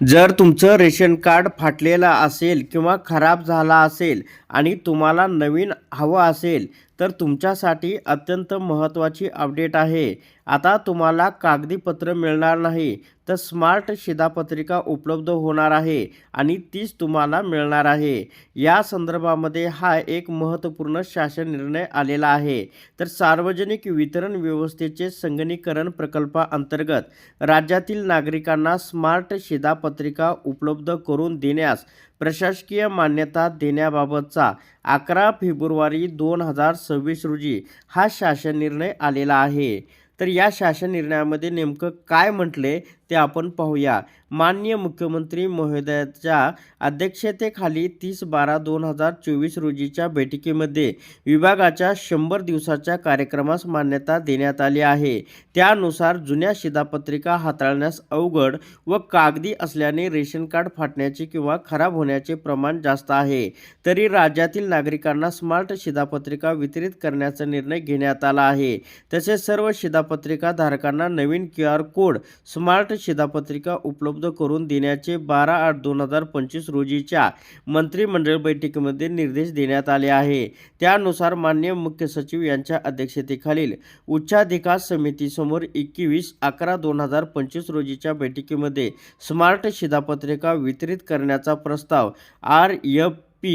जर तुमचं ration card फाटलेलं असेल किंवा खराब झाला असेल आणि तुम्हाला नवीन हवं असेल तर तुमच्यासाठी अत्यंत महत्त्वाची अपडेट आहे. आता तुम्हाला कागदी पत्र मिळणार नाही तर स्मार्ट शिधापत्रिका उपलब्ध होणार आहे आणि तीच तुम्हाला मिळणार आहे. या संदर्भामध्ये हा एक महत्त्वपूर्ण शासन निर्णय आलेला आहे. तर सार्वजनिक वितरण व्यवस्थेचे संगणीकरण प्रकल्पाअंतर्गत राज्यातील नागरिकांना स्मार्ट शिधापत्रिका उपलब्ध करून देण्यास प्रशासकीय मान्यता देण्याबाबतचा अकरा फेब्रुवारी दोन हजार सव्वीस रोजी हा शासन निर्णय आलेला आहे. तर या शासन निर्णयामध्ये नेमकं काय म्हटले? ते आपण पाहूया. माननीय मुख्यमंत्री महोदयाच्या अध्यक्षतेखाली तीस बारा दोन हजार चोवीस रोजीच्या बैठकीमध्ये विभागाच्या शंभर दिवसाच्या कार्यक्रमास मान्यता देण्यात आली आहे. त्यानुसार जुन्या शिधापत्रिका हाताळण्यास अवघड व कागदी असल्याने रेशन कार्ड फाटण्याचे किंवा खराब होण्याचे प्रमाण जास्त आहे. तरी राज्यातील नागरिकांना स्मार्ट शिधापत्रिका वितरित करण्याचा निर्णय घेण्यात आला आहे. तसेच सर्व शिधापत्रिका धारकांना नवीन क्यू आर कोड स्मार्ट शिधापत्रिका उपलब्ध करून देण्याचे बारा आठ दोन हजार पंचवीस रोजीच्या मंत्रिमंडळ बैठकीमध्ये निर्देश देण्यात आले आहे. त्यानुसार मान्य मुख्य सचिव यांच्या अध्यक्षतेखालील उच्चाधिकार समितीसमोर एकवीस अकरा दोन हजार पंचवीस रोजीच्या बैठकीमध्ये स्मार्ट शिधापत्रिका वितरित करण्याचा प्रस्ताव आर एफ पी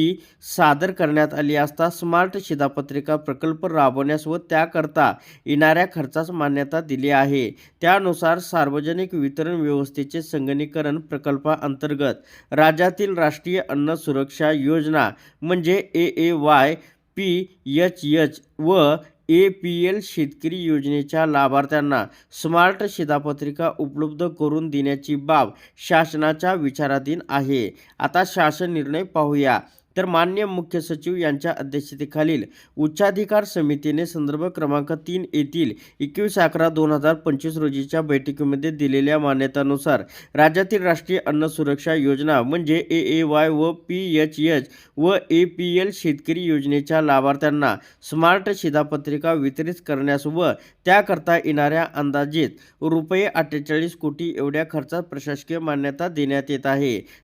सादर करण्यात आली असता स्मार्ट शिधापत्रिका प्रकल्प राबवण्यास व त्याकरता येणाऱ्या खर्चास मान्यता दिली आहे. त्यानुसार सार्वजनिक वितरण व्यवस्थेचे संगणीकरण प्रकल्पाअंतर्गत राज्यातील राष्ट्रीय अन्न सुरक्षा योजना म्हणजे A A Y P H H व ए पी एल शेतकरी योजनेच्या लाभार्थ्यांना स्मार्ट शिधापत्रिका उपलब्ध करून देण्याची बाब शासनाच्या विचाराधीन आहे. आता शासन निर्णय पाहूया. तर मान्य मुख्य सचिव यांच्या अध्यक्षतेखालील उच्चाधिकार समितीने संदर्भ क्रमांक तीन येथील एकवीस अकरा दोन हजार पंचवीस रोजीच्या बैठकीमध्ये दिलेल्या मान्यतानुसार राज्यातील राष्ट्रीय अन्न सुरक्षा योजना म्हणजे ए ए वाय व पी एच एच व ए पी एल शेतकरी योजनेच्या लाभार्थ्यांना स्मार्ट शिधापत्रिका वितरित करण्यास व त्याकरता येणाऱ्या अंदाजित रुपये अठ्ठेचाळीस कोटी एवढ्या खर्चात प्रशासकीय मान्यता देण्यात येत आहे.